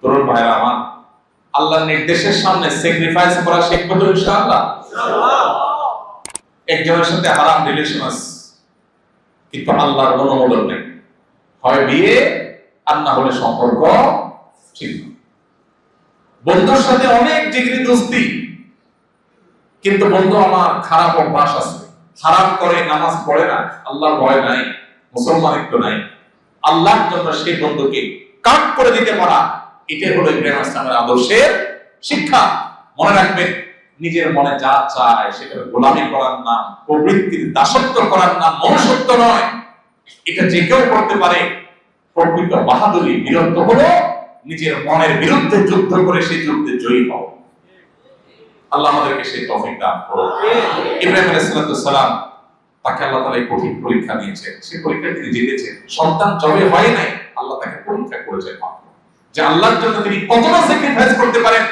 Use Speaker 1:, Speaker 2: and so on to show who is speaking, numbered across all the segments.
Speaker 1: তরুণ ভাইরা আমার, আল্লাহর নির্দেশের সামনে স্যাক্রিফাইস করা শিখব তো ইনশাআল্লাহ। একজনের সাথে হারাম রিলেশন আছে, কিন্তু আল্লাহর অনুমোদন নেই। হয় বিয়ে, আর না হলে সম্পর্ক ঠিক বন্ধুর সাথে অনেক ডিগ্রি দোস্তি, কিন্তু বন্ধু আমার খারাপ অভ্যাস আছে। খারাপ করে, নামাজ পড়ে না, আল্লাহর ভয় নাই, মুসলমান একটু নাই। আল্লাহর জন্য সেই বন্ধুকে কাট করে দিতে পারা এটাই হলো ইব্রাহিম ইসলামের আদর্শের শিক্ষা। মনে রাখবেন নিজের মনে যা চায় সেটা গোলামি করার নাম, প্রবৃত্তির দাসত্ব করার নাম মনুষ্যত্ব নয়। এটা যে কেউ করতে পারে, প্রকৃত বাহাদুরি বীরত্ব হলো নিজের মনের বিরুদ্ধে যুদ্ধ করে সেই যুদ্ধে জয়ী হওয়া আল্লাহ আমাদেরকে সেই তৌফিক দান করুন ইব্রাহিম আলাইহিস সালাম তাকে আল্লাহ তাআলা কঠিন পরীক্ষা নিয়েছেন সেই পরীক্ষা তিনি জিতেছেন। সন্তান জবে হয় নাই, আল্লাহ তাকে পরীক্ষা করেছেন মাত্র। যে আল্লাহর জন্য তিনি কতটা স্যাক্রিফাইস করতে পারেন,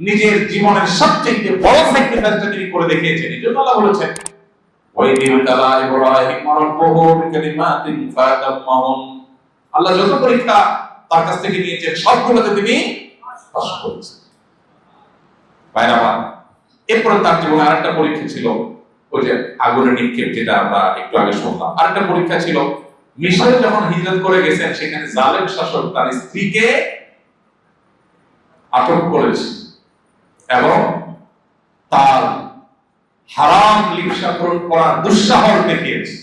Speaker 1: নিজের জীবনের সবচেয়ে বড় স্যাক্রিফাইসটা তিনি করে দেখিয়েছেন। এই জন্য আল্লাহ বলেছেন আল্লাহ যত পরীক্ষা তার কাছ থেকে নিয়েছেন, সবগুলোতে তিনি করেছেন। এরপরে তার জীবনে আরেকটা পরীক্ষা ছিল, ওই যে আগুনের নিক্ষেপ, যেটা আমরা একটু আগে শুনলাম। আরেকটা পরীক্ষা ছিল মিশরে যখন হিজরত করে গেছেন, সেখানে জালেম শাসক তার স্ত্রীকে আটক করেছে এবং তার হারাম লিপসা পূরণ করার দুঃসাহস দেখিয়েছে।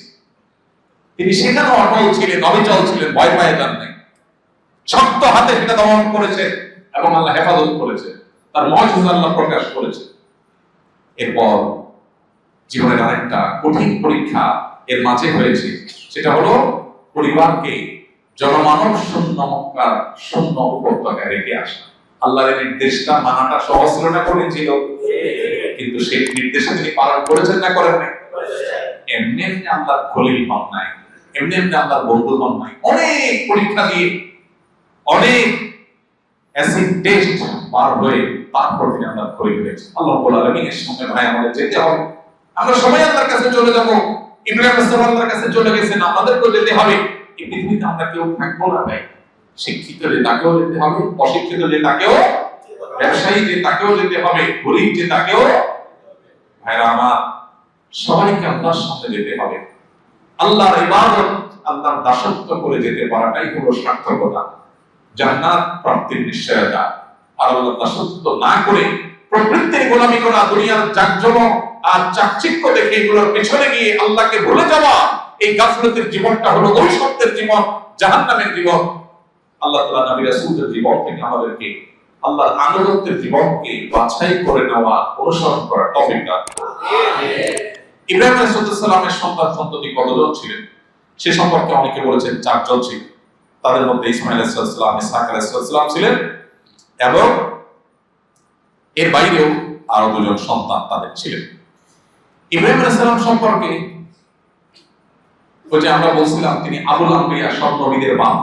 Speaker 1: তিনি সেখানেও অটল ছিলেন, অবিচল ছিলেন, ভয় পায় যান নাই। শক্ত হাতে সেটা দমন করেছে এবং আল্লাহ হেফাজত করেছে। তার মজুজ আল্লাহ প্রকাশ করেছে। এরপর জীবনের আরেকটা কঠিন পরীক্ষা এর মাঝে হয়েছে, সেটা হলো পরিবারকে জনমানব শূন্য মক্কার শূন্য উপত্যকায় রেখে আসা। আল্লাহর নির্দেশটা, মানাটা সহজ না করেছিল। কিন্তু সেই নির্দেশে তিনি পালন করেছেন না করেন নাই? এমনি এমনি আল্লাহর খলিল হন নাই। এমনি এমনি আল্লাহর বন্ধু হন নাই। অনেক পরীক্ষা দিয়ে, অনেক অ্যাসিড টেস্ট পার হয়ে তারপর তিনি আল্লাহর খলিল হয়েছে আল্লাহ সঙ্গে ভাই আমাদের যেতে হবে। আমরা সবাই আল্লাহর কাছে চলে যাব। ইব্রাহিম কাছে চলে গেছেন। আমাদেরকেও যেতে হবে। এই পৃথিবীতে আমরা কেউ থাকব না ভাই। শিক্ষিত যে তাকেও যেতে হবে, অশিক্ষিত যে তাকেও, ব্যবসায়ী যে তাকেও যেতে হবে, গরিব যে তাকেও। ভাইরা আমার, সবাইকে আল্লাহর সামনে যেতে হবে। ইবাদত, আল্লাহর দাসত্ব করে যেতে পারাটাই হলো সার্থকতা, জান্নাত প্রাপ্তির নিশ্চয়তা। আর আল্লাহর দাসত্ব না করে প্রবৃত্তির গোলামি করা, দুনিয়ার জাকজমক আর চাকচিক্য দেখে এগুলোর পেছনে গিয়ে আল্লাহকে ভুলে যাওয়া এই গাফলতের জীবনটা হলো সত্যের জীবন জাহান্নামের জীবন। আল্লাহ তাআলা নবী রাসূলের জীবন থেকে আমাদেরকে আল্লাহর আনুগত্যের জীবনকে বাছাই করে নেওয়া অনুসরণ করার তৌফিক দান। ইব্রাহিম আলাইহিস সালামের সন্তান সন্ততি কতজন ছিলেন? সে সম্পর্কে অনেকে বলেছেন চারজন ছিল তাদের মধ্যে ইসমাইল আলাইহিস সালাম ইসহাক আলাইহিস সালাম ছিলেন এবং এর বাইরেও আরও দুজন সন্তান তাদের ছিলেন। ইব্রাহিম আলাইহিস সালাম সম্পর্কে ওই যে আমরা বলছিলাম, তিনি আবুল আম্বিয়া সব বাপ।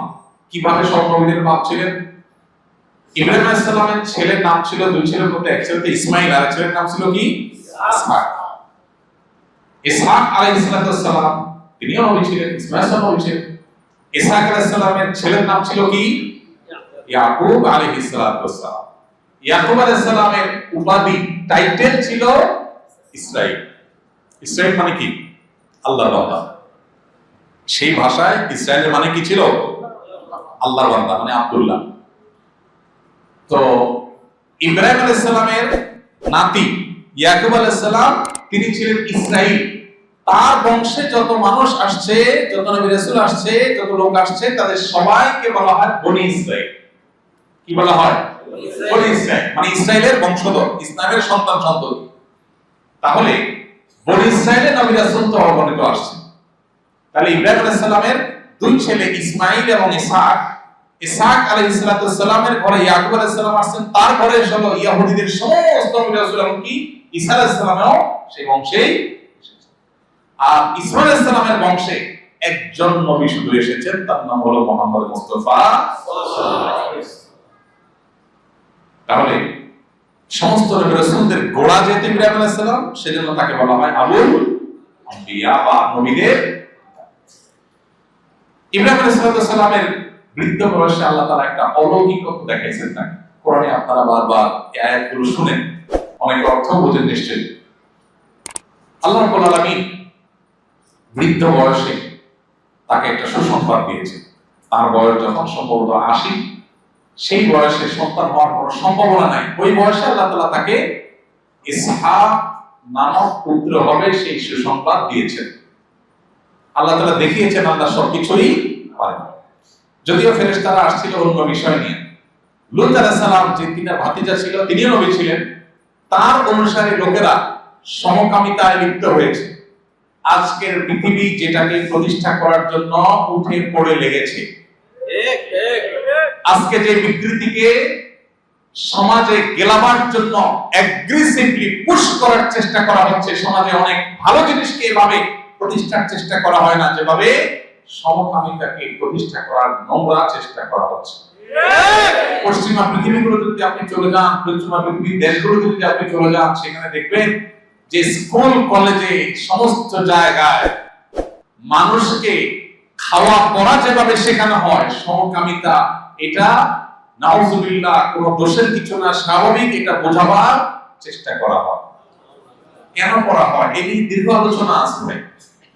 Speaker 1: কীভাবে সব বাপ ছিলেন? ইব্রাহিম ছেলের নাম ছিল, দুই ছেলের মধ্যে এক ছেলে ইসমাইল, আর ছেলের নাম ছিল কি? ইসহাক ইসহাক আলাইহিস সালাম, তিনিও নবী ছিলেন, ইসমাইল নবী ছিলেন। ইসহাক আলাইহিস সালামের ছেলের নাম ছিল কি? ইয়াকুব আলাইহিস সালাম। ইয়াকুব আলাইহিস সালামের উপাধি টাইটেল ছিল ইসরাইল। ইসরাইল মানে কি? আল্লাহর বান্দা। সেই ভাষায় ইসরায়েলের মানে কি ছিল? আল্লাহর বান্দা মানে আব্দুল্লাহ। তো ইব্রাহিম আলাইহিস সালামের নাতি ইয়াকুব আলাইহিস সালাম তিনি ছিলেন ইসরাইল। তার বংশে যত মানুষ আসছে, যত নবী রাসূল আসছে, যত লোক আসছে, তাদের সবাইকে বলা হয় বনি ইসরাইল। কি বলা হয়? বনি ইসরাইল। মানে ইসরায়েলের বংশধর, ইসলামের সন্তান সন্ততি তাহলে বনি ইসরায়েলের নবী রাসূল তো অগণিত আসছে তাহলে ইব্রাহিম আলাইহিস সালামের দুই ছেলে ইসমাইল এবং ইসহাক। ইসহাক আলাইহিস সালামের ঘরে ইয়াকুব আলাইহিস সালাম আসছেন। তার ঘরে হলো ইহুদিদের সমস্ত এবং কি ঈসা আলাইহিস সালামেও সেই বংশেই আর ইসমাইল আলাইহিস সালামের বংশে একজন নবী শুধু এসেছেন, তার নাম হলো মোহাম্মদ মুস্তাফা তাহলে সমস্ত নবী রাসূলদের গোড়া যেহেতু ইব্রাহিম আলাইহিস সালাম, সেজন্য তাকে বলা হয় আবুল আম্বিয়া বা নবীদের ইব্রাহিম আলাইহিস বৃদ্ধ বয়সে আল্লাহ তারা একটা অলৌকিকত্ব দেখাইছেন না কোরআনে আপনারা বারবার এই আয়াতগুলো শুনেন। অনেক অর্থ বোঝেন নিশ্চয়ই। আল্লাহ আলামিন বৃদ্ধ বয়সে তাকে একটা সুসংবাদ দিয়েছে তার বয়স যখন সম্ভবত আশি, সেই বয়সে সন্তান হওয়ার কোনো সম্ভাবনা নাই। ওই বয়সে আল্লাহ তাআলা তাকে ইসহাক নামক পুত্র হবে, সেই সুসংবাদ দিয়েছেন। আল্লাহ তাআলা দেখিয়েছেন, আল্লাহ সবকিছুই পারেন। যদিও ফেরেশতারা আসছিল অন্য বিষয় নিয়ে। লুত সালাম যে তিনটা ভাতিজা ছিল, তিনিও নবী ছিলেন। তার অনুসারী লোকেরা সমকামিতায় লিপ্ত হয়েছে। আজকের পৃথিবী যেটাকে প্রতিষ্ঠা করার জন্য উঠে পড়ে লেগেছে। আজকে যে বিকৃতিকে সমাজে গেলাবার জন্য অ্যাগ্রেসিভলি পুশ করার চেষ্টা করা হচ্ছে, সমাজে অনেক ভালো জিনিসকে এভাবে প্রতিষ্ঠার চেষ্টা করা হয় না। যেভাবে সমকামিতাকে প্রতিষ্ঠা করার নোংরা চেষ্টা করা হচ্ছে। পশ্চিমা পৃথিবীগুলোতে যদি আপনি চলে যান, পশ্চিমা পৃথিবীর দেশগুলোতে যদি আপনি চলে যান, সেখানে দেখবেন যে স্কুল, কলেজে সমস্ত জায়গায় মানুষকে খাওয়া পড়া যেভাবে শেখানো হয়, সমকামিতা, এটা নাউজুবিল্লাহ, কোনো দোষের কিছু না, স্বাভাবিক এটা বোঝাবার চেষ্টা করা হয়। কেন করা হয়? এই দীর্ঘ আলোচনা সালামের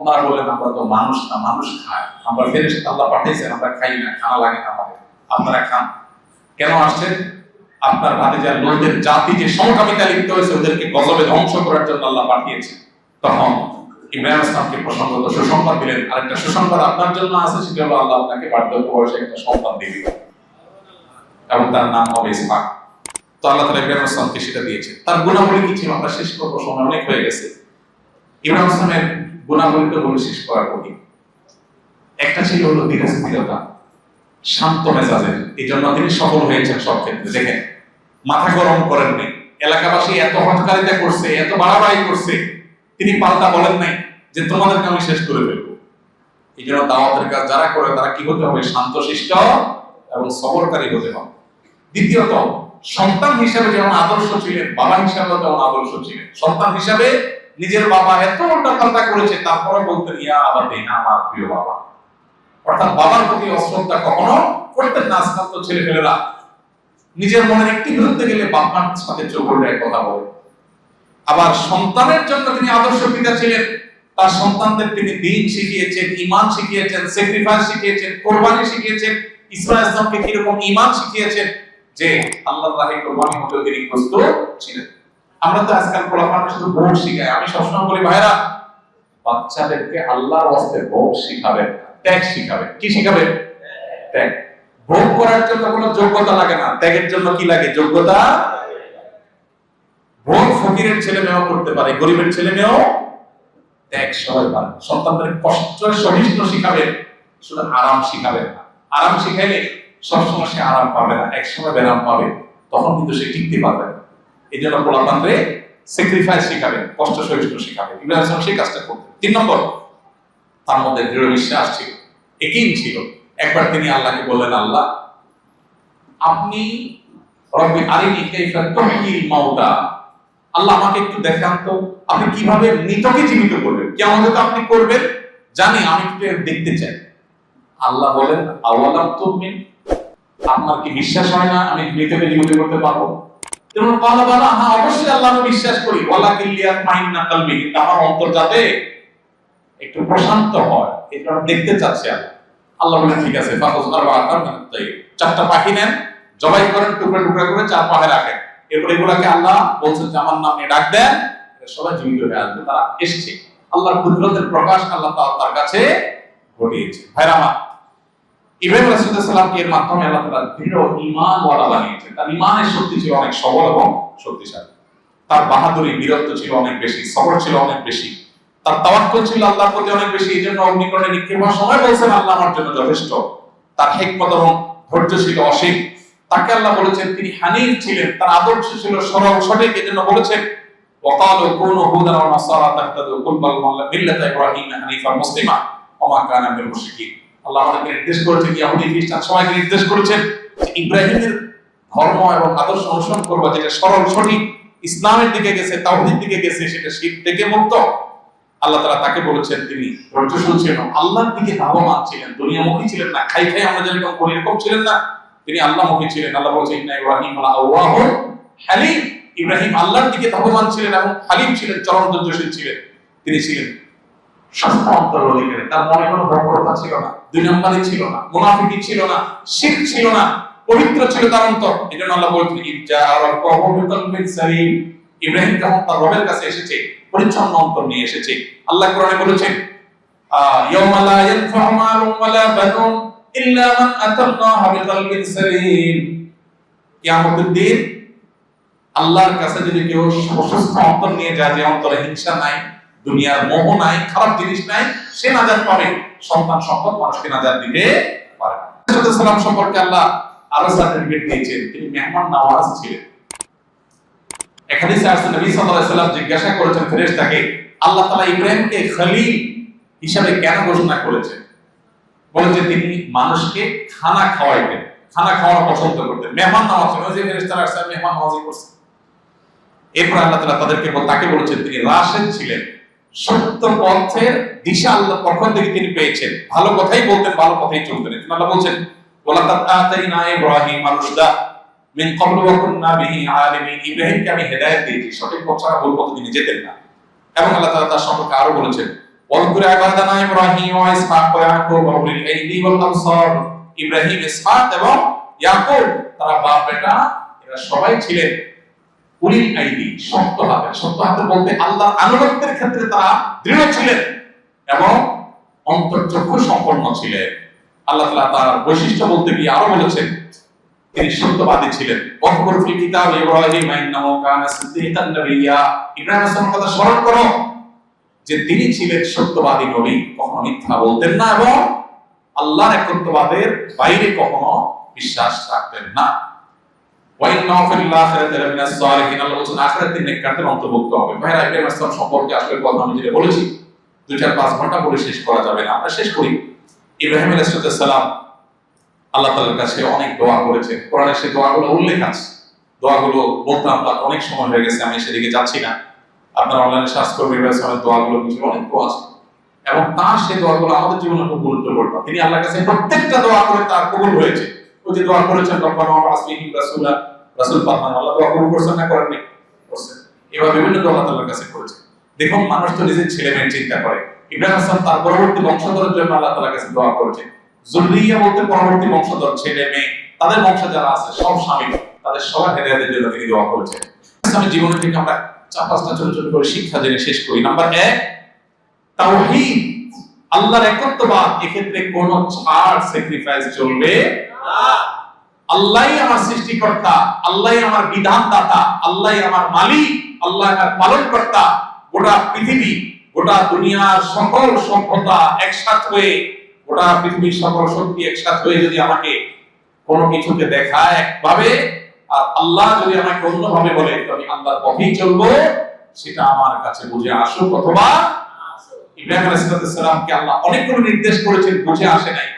Speaker 1: ওনারা বললেন আমরা তো মানুষ না, মানুষ খায়। আমরা ফেরেশতা, আল্লাহ পাঠিয়েছেন, আমরা খাই না, খানা লাগে না আমাদের। আপনারা খান। কেন আসছেন? আপনার ভাতিজার লোকদের জাতি যে সমকামিতা লিপ্ত হয়েছে, ওদেরকে গজবে ধ্বংস করার জন্য আল্লাহ পাঠিয়েছে তখন ইব্রাহিম ইসলামকে প্রসঙ্গত সুসংবাদ দিলেন। আরেকটা সুসংবাদ আপনার জন্য আছে, সেটা হলো আল্লাহ আপনাকে বার্ধক্য বয়সে একটা সন্তান এবং তার নাম হবে ইসহাক। তো আল্লাহ তালা ইব্রাহিম ইসলামকে সেটা দিয়েছে তার গুণাবলী কি ছিল? আমরা শেষ করব, সময় অনেক হয়ে গেছে। ইব্রাহিম ইসলামের গুণাবলীকে বলে শেষ করার কঠিন। একটা ছিল হলো ধীরে স্থিরতা শান্ত মেজাজের। এই জন্য তিনি সফল হয়েছেন সব ক্ষেত্রে। দেখেন, মাথা গরম করেননি এলাকাবাসী এত হটকারিতা করছে, এত বাড়াবাড়ি করছে। তিনি পাল্টা বলেন নাই যে, তোমাদেরকে আমি শেষ করে ফেলব। এই জন্য দাওয়াতের কাজ যারা করে, তারা কি হতে হবে? শান্ত শান্তশিষ্ট এবং সবরকারী হতে হবে। দ্বিতীয়ত, সন্তান হিসাবে যেমন আদর্শ ছিলেন, বাবা হিসাবে যেমন আদর্শ ছিলেন। সন্তান হিসাবে নিজের বাবা এত উল্টা পাল্টা করেছে তারপরে বলতেন, ইয়া আবার দেই না আমার প্রিয় বাবা। অর্থাৎ বাবার প্রতি অশ্রদ্ধা কখনো করতেন না, আজকাল তো ছেলে ফেলেরা। নিজের মনের একটি বিরুদ্ধে গেলে বাবার সাথে চোখ কথা বলে। আবার সন্তানের জন্য তিনি আদর্শ পিতা ছিলেন, তার সন্তানদের তিনি দিন শিখিয়েছেন ইমান শিখিয়েছেন স্যাক্রিফাইস শিখিয়েছেন, কোরবানি শিখিয়েছেন ইসমাইল ইসলামকে কীরকম ইমান শিখিয়েছেন, যে আল্লাহ রাহে কোরবানি হতেও তিনি প্রস্তুত ছিলেন। আমরা তো আজকাল পোলাপান শুধু ভোট শিখাই। আমি সবসময় বলি ভাইরা বাচ্চাদেরকে আল্লাহর ওয়াস্তে ভোট শিখাবেন ত্যাগ শিখাবেন। কি শিখাবেন? ত্যাগ। ভোগ করার জন্য কোনো যোগ্যতা লাগে না। ত্যাগের জন্য কি লাগে? যোগ্যতা? ভোগ ফকিরের ছেলে মেয়েও করতে পারে, গরিবের ছেলে মেয়েও ত্যাগ সবাই পারে সন্তানদের কষ্ট সহিষ্ণ শিখাবেন শুধু আরাম শিখাবেন না। আরাম শিখাইলে সবসময় সে আরাম পাবে না, একসময় বেরাম পাবে, তখন কিন্তু সে টিকতে পারবে না। এই জন্য পোলাপানরে স্যাক্রিফাইস শিখাবেন কষ্ট সহিষ্ণ শিখাবেন। ইব্রাহিম ইসলাম সেই কাজটা করতেন। তিন নম্বর, তার মধ্যে দৃঢ় বিশ্বাস ছিল একিন ছিল। একবার তিনি আল্লাহকে বললেন, আল্লাহ, আপনি রব্বি আরিনি কাইফা তুহয়িল মাউতা। আল্লাহ, আমাকে একটু দেখান তো, আপনি কীভাবে মৃতকে জীবিত করবেন? কেমন তো আপনি করবেন। জানি, আমি একটু দেখতে চাই। আল্লাহ বলেন আওয়ালাম তুমিন আপনার কি বিশ্বাস হয় না আমি মৃতকে জীবিত করতে পারব? তেমন বলা বলা হ্যাঁ অবশ্যই আল্লাহ আমি বিশ্বাস করি। ওয়ালা কিল্লিয়াত মাইন না কালবি। কিন্তু আমার অন্তর যাতে একটু প্রশান্ত হয় এটা দেখতে চাচ্ছি আল্লাহ বলেন ঠিক আছে ফাকুজ আর বাকার তাই চারটা পাখি নেন, জবাই করেন, টুকরা টুকরা করে চার পাহে রাখেন। এরপর এগুলাকে আল্লাহ বলছেন যে, আমার নাম ডাক দেন সবাই জীবিত হয়ে আসবে, তারা এসছে। আল্লাহর কুদরতের প্রকাশ আল্লাহ তার কাছে ঘটিয়েছে। ভাইরা আমার ইব্রাহিম রাসূলুল্লাহামকে এর মাধ্যমে আল্লাহ তাআলা দৃঢ় ঈমান ওয়ালা বানিয়েছেন তার ঈমানের শক্তি ছিল অনেক সবল এবং শক্তিশালী তার বাহাদুরি বীরত্ব ছিল অনেক বেশি সবর ছিল অনেক বেশি তার তাওয়াক্কুল ছিল আল্লাহর প্রতি অনেক বেশি এই জন্য অগ্নিকরণে নিক্ষেপ হওয়ার সময় বলছেন আল্লাহ আমার জন্য যথেষ্ট তার হিকমত এবং ধৈর্য ছিল অসীম তাকে আল্লাহ বলেছেন তিনি হানিফ ছিলেন তার আদর্শ ছিল সরল সঠিক এজন্য বলেছেন وقالوا كونوا هودا ونصارى تهتدوا قل بل ملة ابراهيم حنيفا مسلما وما كان من المشركين আল্লাহ আমাদেরকে নির্দেশ করেছেন ইহুদি, খ্রিস্টান নির্দেশ করেছেন ইব্রাহিমের ধর্ম এবং আদর্শ অনুসরণ করবা, যেটা সরল, সঠিক, ইসলামের দিকে গেছে, তাওহীদের দিকে গেছে, সেটা থেকে মুক্ত। আল্লাহ তাআলা তাকে বলেছেন, তিনি ছিলেন, আল্লাহর দিকে ধাবমান ছিলেন ছিলেন না, খাই খাই আমরা যেরকম এরকম ছিলেন না, তিনি আল্লাহমুখী ছিলেন। আল্লাহ ইন্না ইব্রাহিম আলা আওয়াহ হালিম। ইব্রাহিম আল্লাহর দিকে ধাবমান ছিলেন এবং হালিম ছিলেন, চরম ছিলেন। তিনি ছিলেন শাস্ত্র অন্তর অধিকারী তার মনে কোনো বক্রতা ছিল না। দুই নম্বরই ছিল না মুনাফিকি ছিল না শির ছিল না, পবিত্র ছিল তার অন্তর। এই জন্য আল্লাহ বলছেন ইজ্জা আর সালিম। ইব্রাহিম যখন তার রবের কাছে এসেছে, পরিচ্ছন্ন অন্তর নিয়ে এসেছে। আল্লাহ কোরআনে বলেছেন ইয়াউমা লা ইয়ানফা'ু মালুন ওয়ালা বানুন ইল্লা মান আতাল্লাহা বিকলবিন সালিম। কিয়ামতের দিন, আল্লাহর কাছে যদি কেউ অসুস্থ অন্তর নিয়ে যায়, যে অন্তরে হিংসা নাই দুনিয়ার মোহ নাই, খারাপ জিনিস নাই, সে নাজাত পাবে। সন্তান সম্পদ মানুষকে নাজাত দিতে পারে সালাম সম্পর্কে আল্লাহ আরও সার্টিফিকেট দিয়েছেন। তিনি মেহমান নওয়াজ ছিলেন। এখানে নবী সাল্লাল্লাহু জিজ্ঞাসা করেছেন ফেরেশতাকে, আল্লাহ তাআলা ইব্রাহিমকে খলিল হিসাবে কেন ঘোষণা করেছেন? বলেন তিনি মানুষকে খানা খাওয়াইতেন, খানা খাওয়ানো পছন্দ করতেন। মেহমান নওয়াজ ওই যে ফেরেশতারা আসছে, মেহমান নওয়াজি করছে এরপর আল্লাহ তাআলা তাদেরকে তাকে বলেছেন, তিনি রাশেদ ছিলেন। সত্য পথের দিশা আল্লাহ থেকে তিনি পেয়েছেন। ভালো কথাই বলতেন, ভালো কথাই চলতেন। আল্লাহ বলছেন ইব্রাহিম মিন ইব্রাহিমকে আমি হেদায়েত দিয়েছি। সঠিক পথ ছাড়া ভুল পথে তিনি যেতেন না। এবং আল্লাহ তাআলা তার সম্পর্কে আরও বলেছেন, ওয়াজকুর ইবাদানা ইব্রাহিম ওয়া ইসহাক ওয়া ইয়াকুব ওয়া উলিল আইদি ওয়াল আবসার। ইব্রাহিম, ইসহাক এবং ইয়াকুব, তারা বাপ বেটা এরা সবাই ছিলেন উলিল আইদি শক্ত হাতে শক্ত হাতে বলতে আল্লাহর আনুগত্যের ক্ষেত্রে তারা দৃঢ় ছিলেন এবং অন্তর্চক্ষু সম্পন্ন ছিলেন। আল্লাহ তাআলা তার বৈশিষ্ট্য বলতে গিয়ে আরও বলেছেন, তিনি সত্যবাদী ছিলেন। ওয়াহকুর ফিল কিতাব ইব্রাহিম, ইন্নাহু কানা সিদ্দিকান ইব্রাহিম কথা স্মরণ করো যে তিনি ছিলেন সত্যবাদী নবী, কখনো মিথ্যা বলতেন না এবং আল্লাহর একত্ববাদের বাইরে কখনো বিশ্বাস রাখতেন না। অন্তর্ভুক্ত হবে সম্পর্কে আসলে যেটা বলেছি দুই চার পাঁচ ঘণ্টা শেষ করা যাবে না আমরা শেষ করি কাছে অনেক দোয়া করেছেন কোরআনে সেই দোয়াগুলো উল্লেখ আছে দোয়াগুলো বলতাম বাট অনেক সময় হয়ে গেছে আমি সেদিকে যাচ্ছি না আপনারা অনলাইনে করবেন ইব্রাহিমের দোয়াগুলো কিছু অনেক দোয়া আছে এবং তার সেই দোয়াগুলো আমাদের জীবনে খুব গুরুত্বপূর্ণ তিনি আল্লাহর কাছে প্রত্যেকটা দোয়া করে তার কবুল হয়েছে। ওই যে দোয়া করেছেন, রব্বানা ওয়া আসবিহি রাসূলা। রাসূল পাঠান আল্লাহ দোয়া কবুল করছেন না করছেন। এবার বিভিন্ন দোয়া আল্লাহ তাআলার কাছে করেছে। দেখুন, মানুষ তো নিজের ছেলে মেয়ের চিন্তা করে। ইব্রাহিম আসলাম তার পরবর্তী বংশধরের জন্য আল্লাহ তাআলার কাছে দোয়া করেছে। জুররিয়া বলতে পরবর্তী বংশধর, ছেলে মেয়ে, তাদের বংশ যারা আছে, সব স্বামী, তাদের সবার হেদায়েতের জন্য তিনি দোয়া করেছেন। আমি জীবনে থেকে আমরা চার, পাঁচটা ছোট ছোট করে শিক্ষা জেনে শেষ করি। নাম্বার এক, তাওহীদ। আল্লাহর একত্ববাদ। এক্ষেত্রে কোনো ছাড় স্যাক্রিফাইস চলবে আল্লাহই আমার সৃষ্টিকর্তা আল্লাহই আমার বিধানদাতা আল্লাহই আমার মালিক, আল্লাহ আমার পালনকর্তা, গোটা পৃথিবী, গোটা দুনিয়ার সকল সভ্যতা একসাথ হয়ে, গোটা পৃথিবীর সকল শক্তি একসাথ হয়ে যদি আমাকে কোনো কিছুকে দেখায় একভাবে, আর আল্লাহ যদি আমাকে অন্যভাবে বলে, আমি আল্লাহর পথেই চলবো, সেটা আমার কাছে বুঝে আসুক অথবা ইব্রাহিম আল্লাহ নির্দেশ করেছেন আসে নাই।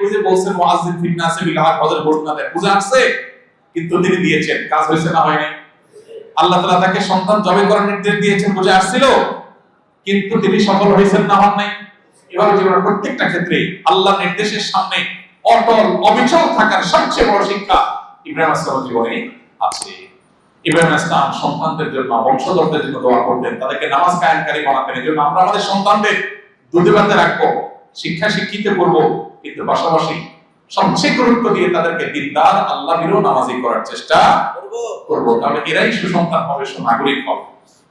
Speaker 1: আল্লাহ তাকে সন্তান আসছিল, কিন্তু প্রত্যেকটা ক্ষেত্রে আল্লাহ নির্দেশের সামনে অটল, অবিচল থাকার সবচেয়ে বড় শিক্ষা ইব্রাহিম জীবনে আছে। ইব্রাহিম সন্তানদের জন্য, বংশধরদের জন্য দোয়া করতেন, তাদেরকে নামাজ কায়েমকারী বানাতেন জন্য আমরা আমাদের সন্তানদের দুধে বাতে রাখব শিক্ষা শিক্ষিত করব কিন্তু পাশাপাশি সবচেয়ে গুরুত্ব দিয়ে তাদেরকে দিনদার আল্লাহ বিরো নামাজি করার চেষ্টা করব। তাহলে এরাই সুসন্তান হবে সুনাগরিক হবে।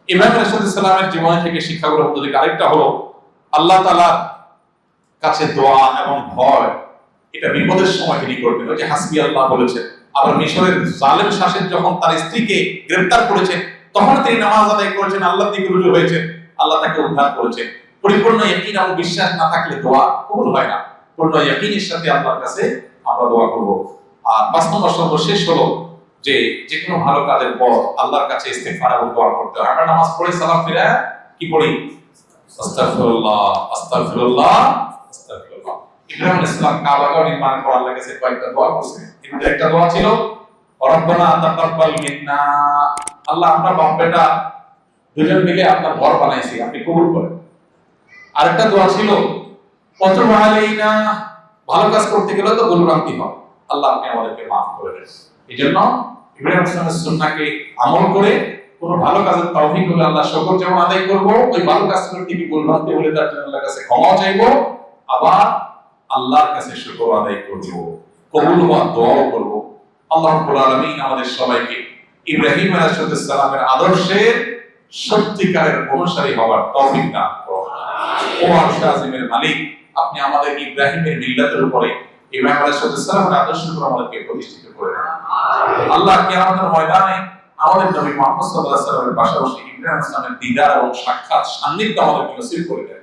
Speaker 1: ইব্রাহিম আলাইহিসসালামের জীবন থেকে শিক্ষা গ্রহণ থেকে আরেকটা হলো আল্লাহ তাআলার কাছে দোয়া এবং ভয় এটা বিপদের সময় তিনি করবেন। ওই যে হাসবি আল্লাহ বলেছেন আবার মিশরের জালেম শাসক যখন তার স্ত্রীকে গ্রেফতার করেছেন তখন তিনি নামাজ আদায় করেছেন আল্লাহ দিকে রুজু হয়েছেন আল্লাহ তাকে উদ্ধার করেছেন। পরিপূর্ণ ইয়াকিন এবং বিশ্বাস না থাকলে দোয়া কবুল হয় না। পূর্ণ ইয়াকিনের সাথে আল্লাহর কাছে আমরা দোয়া করব। আর পাঁচ নম্বর সর্বশেষ হলো যে যে কোনো ভালো কাজের পর আল্লাহর কাছে ইস্তেগফার এবং দোয়া করতে হয়। আমরা নামাজ পড়ে, সালাম ফিরে কি পড়ি? আস্তাগফিরুল্লাহ আস্তাগফিরুল্লাহ আস্তাগফিরুল্লাহ। ইব্রাহিম আলাইহিস সালাম কাবাগর নির্মাণ করার লেগেছে কয়েকটা দোয়া করছে। এর একটা দোয়া ছিল, রব্বানা তাকাব্বাল মিন্না। আল্লাহ আমরা বাপ বেটা দুজন মিলে আপনার ঘর বানাইছি, আপনি কবুল করেন। আরেকটা দোয়া ছিল কত আলাইনা ভালো কাজ করতে গেলে তো ভুলভ্রান্তি হয়। আল্লাহ আপনি আমাদেরকে মাফ করে দেন। এই জন্য ইব্রাহিম সুন্নাহকে আমল করে কোনো ভালো কাজের তৌফিক হলে আল্লাহ শকর যেমন আদায় করব, ওই ভালো কাজ করতে কি ভুলভ্রান্তি হলে তার জন্য আল্লাহর কাছে ক্ষমা চাইব। আবার আল্লাহর কাছে শুকর আদায় করব, কবুল হওয়ার দোয়াও করব। আল্লাহ রাব্বুল আলামিন আমাদের সবাইকে ইব্রাহিম আলাইহিস সালামের আদর্শের সত্যিকারের অনুসারী হওয়ার তৌফিক দান। ও মালিক। আপনি আমাদের ইব্রাহিমের মিল্লাতের উপরে ইব্রাহিম আলাইহিস সালামের আদর্শের উপর আমাদেরকে প্রতিষ্ঠিত করে আল্লাহ কিয়ামতের ময়দানে আমাদের নবী মোহাম্মদ সাল্লাল্লাহু আলাইহি ওয়াসাল্লামের পাশাপাশি ইব্রাহিম ইসলামের দিদার এবং সাক্ষাৎ সান্নিধ্য আমাদেরকে নসিব করে দেন।